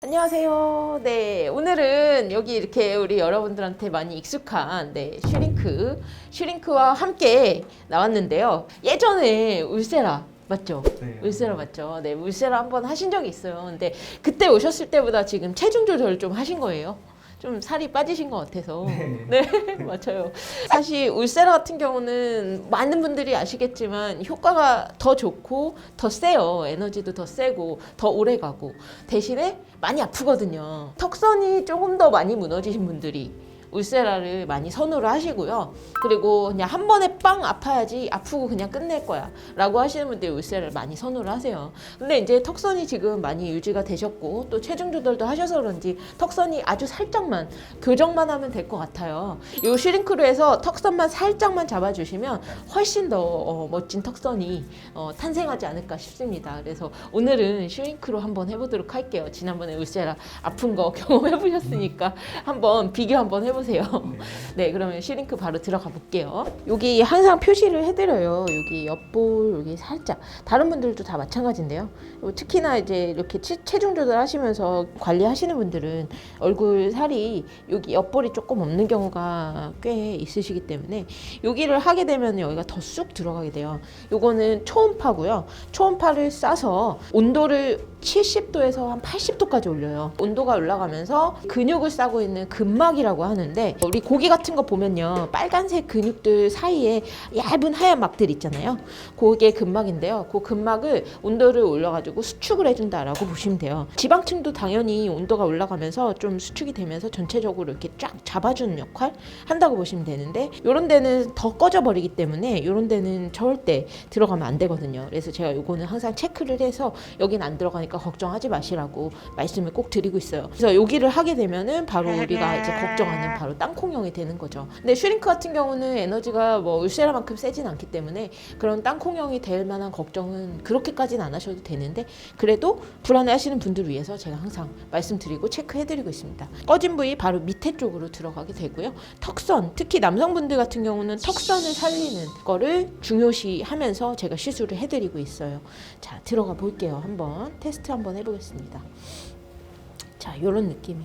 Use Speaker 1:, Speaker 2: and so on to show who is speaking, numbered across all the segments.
Speaker 1: 안녕하세요. 네, 오늘은 여기 이렇게 우리 여러분들한테 많이 익숙한 네, 슈링크, 슈링크와 함께 나왔는데요. 예전에 울세라 맞죠?
Speaker 2: 네.
Speaker 1: 울세라 맞죠? 네, 울세라 한번 하신 적이 있어요. 근데 그때 오셨을 때보다 지금 체중 조절 좀 하신 거예요. 좀 살이 빠지신 것 같아서.
Speaker 2: 네.
Speaker 1: 네, 맞아요. 사실 울세라 같은 경우는 많은 분들이 아시겠지만 효과가 더 좋고 더 세요. 에너지도 더 세고 더 오래 가고 대신에 많이 아프거든요. 턱선이 조금 더 많이 무너지신 분들이 울세라를 많이 선호를 하시고요. 그리고 그냥 한 번에 빵 아파야지 아프고 그냥 끝낼 거야 라고 하시는 분들이 울세라를 많이 선호를 하세요. 근데 이제 턱선이 지금 많이 유지가 되셨고 또 체중 조절도 하셔서 그런지 턱선이 아주 살짝만 교정만 하면 될 것 같아요. 이 슈링크로 해서 턱선만 살짝만 잡아주시면 훨씬 더 어, 멋진 턱선이 어, 탄생하지 않을까 싶습니다. 그래서 오늘은 슈링크로 한번 해보도록 할게요. 지난번에 울세라 아픈 거 경험해보셨으니까 한번 비교 한번 해보 세요. 네, 그러면 슈링크 바로 들어가 볼게요. 여기 항상 표시를 해드려요. 여기 옆볼 여기 살짝. 다른 분들도 다 마찬가지인데요. 요 특히나 이제 이렇게 체- 체중 조절하시면서 관리하시는 분들은 얼굴 살이 여기 옆볼이 조금 없는 경우가 꽤 있으시기 때문에 여기를 하게 되면 여기가 더 쑥 들어가게 돼요. 요거는 초음파고요. 초음파를 쏴서 온도를 70도에서 한 80도까지 올려요. 온도가 올라가면서 근육을 싸고 있는 근막이라고 하는데 우리 고기 같은 거 보면요. 빨간색 근육들 사이에 얇은 하얀 막들 있잖아요. 그게 근막인데요. 그 근막을 온도를 올려가지고 수축을 해준다라고 보시면 돼요. 지방층도 당연히 온도가 올라가면서 좀 수축이 되면서 전체적으로 이렇게 쫙 잡아주는 역할 한다고 보시면 되는데 이런 데는 더 꺼져버리기 때문에 이런 데는 절대 들어가면 안 되거든요. 그래서 제가 요거는 항상 체크를 해서 여긴 안 들어가니까 걱정하지 마시라고 말씀을 꼭 드리고 있어요. 그래서 여기를 하게 되면은 바로 우리가 이제 걱정하는 바로 땅콩형이 되는 거죠. 근데 슈링크 같은 경우는 에너지가 뭐 울세라만큼 세진 않기 때문에 그런 땅콩형이 될 만한 걱정은 그렇게까지는 안 하셔도 되는데 그래도 불안해 하시는 분들을 위해서 제가 항상 말씀드리고 체크해드리고 있습니다. 꺼진 부위 바로 밑에 쪽으로 들어가게 되고요. 턱선 특히 남성분들 같은 경우는 턱선을 살리는 거를 중요시 하면서 제가 시술을 해드리고 있어요. 자 들어가 볼게요. 한번 테스트 한번 해보겠습니다. 자 이런 느낌이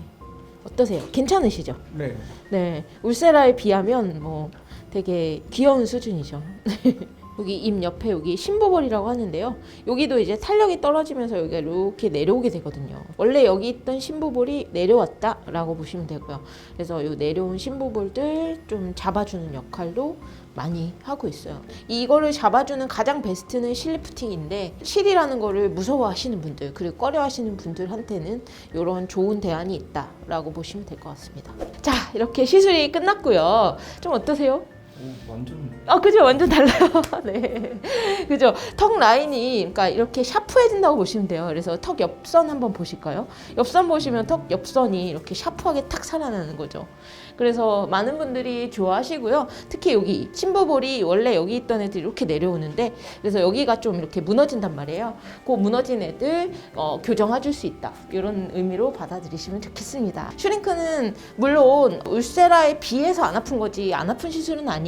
Speaker 1: 어떠세요? 괜찮으시죠?
Speaker 2: 네.
Speaker 1: 네, 울세라에 비하면 뭐 되게 귀여운 수준이죠. 여기 입 옆에 여기 심보벌이라고 하는데요. 여기도 이제 탄력이 떨어지면서 여기가 이렇게 내려오게 되거든요. 원래 여기 있던 심보볼이 내려왔다라고 보시면 되고요. 그래서 이 내려온 심보볼들 좀 잡아주는 역할도 많이 하고 있어요. 이거를 잡아주는 가장 베스트는 실리프팅인데 실이라는 거를 무서워하시는 분들 그리고 꺼려하시는 분들한테는 이런 좋은 대안이 있다라고 보시면 될 것 같습니다. 자 이렇게 시술이 끝났고요. 좀 어떠세요?
Speaker 2: 오, 완전
Speaker 1: 아, 그죠. 완전 달라요. 네. 그죠. 턱 라인이, 그러니까 이렇게 샤프해진다고 보시면 돼요. 그래서 턱 옆선 한번 보실까요? 옆선 보시면 턱 옆선이 이렇게 샤프하게 탁 살아나는 거죠. 그래서 많은 분들이 좋아하시고요. 특히 여기 심부볼이 원래 여기 있던 애들이 이렇게 내려오는데 그래서 여기가 좀 이렇게 무너진단 말이에요. 그 무너진 애들 어, 교정해줄 수 있다. 이런 의미로 받아들이시면 좋겠습니다. 슈링크는 물론 울세라에 비해서 안 아픈 거지 안 아픈 시술은 아니에요.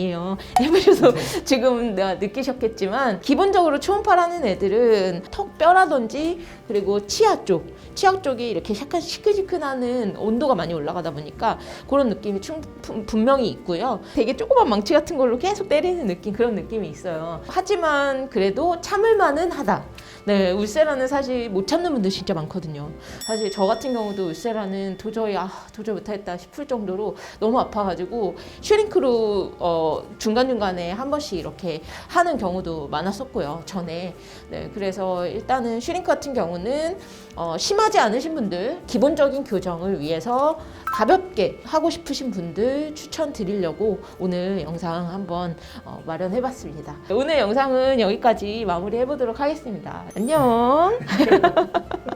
Speaker 1: 해보셔서 지금 내가 느끼셨겠지만 기본적으로 초음파라는 애들은 턱 뼈라든지 그리고 치아 쪽, 치아 쪽이 이렇게 약간 시큰시큰하는 온도가 많이 올라가다 보니까 그런 느낌이 충, 분- 분명히 있고요. 되게 조그만 망치 같은 걸로 계속 때리는 느낌 그런 느낌이 있어요. 하지만 그래도 참을 만은 하다. 네, 울세라는 사실 못 참는 분들 진짜 많거든요. 사실 저 같은 경우도 울세라는 도저히 아 도저히 못하겠다 싶을 정도로 너무 아파가지고 슈링크로 어, 중간 중간에 한 번씩 이렇게 하는 경우도 많았었고요 전에. 네, 그래서 일단은 슈링크 같은 경우는 어, 심하지 않으신 분들 기본적인 교정을 위해서 가볍게 하고 싶으신 분들 추천드리려고 오늘 영상 한번 어, 마련해봤습니다. 오늘 영상은 여기까지 마무리해보도록 하겠습니다. 안녕.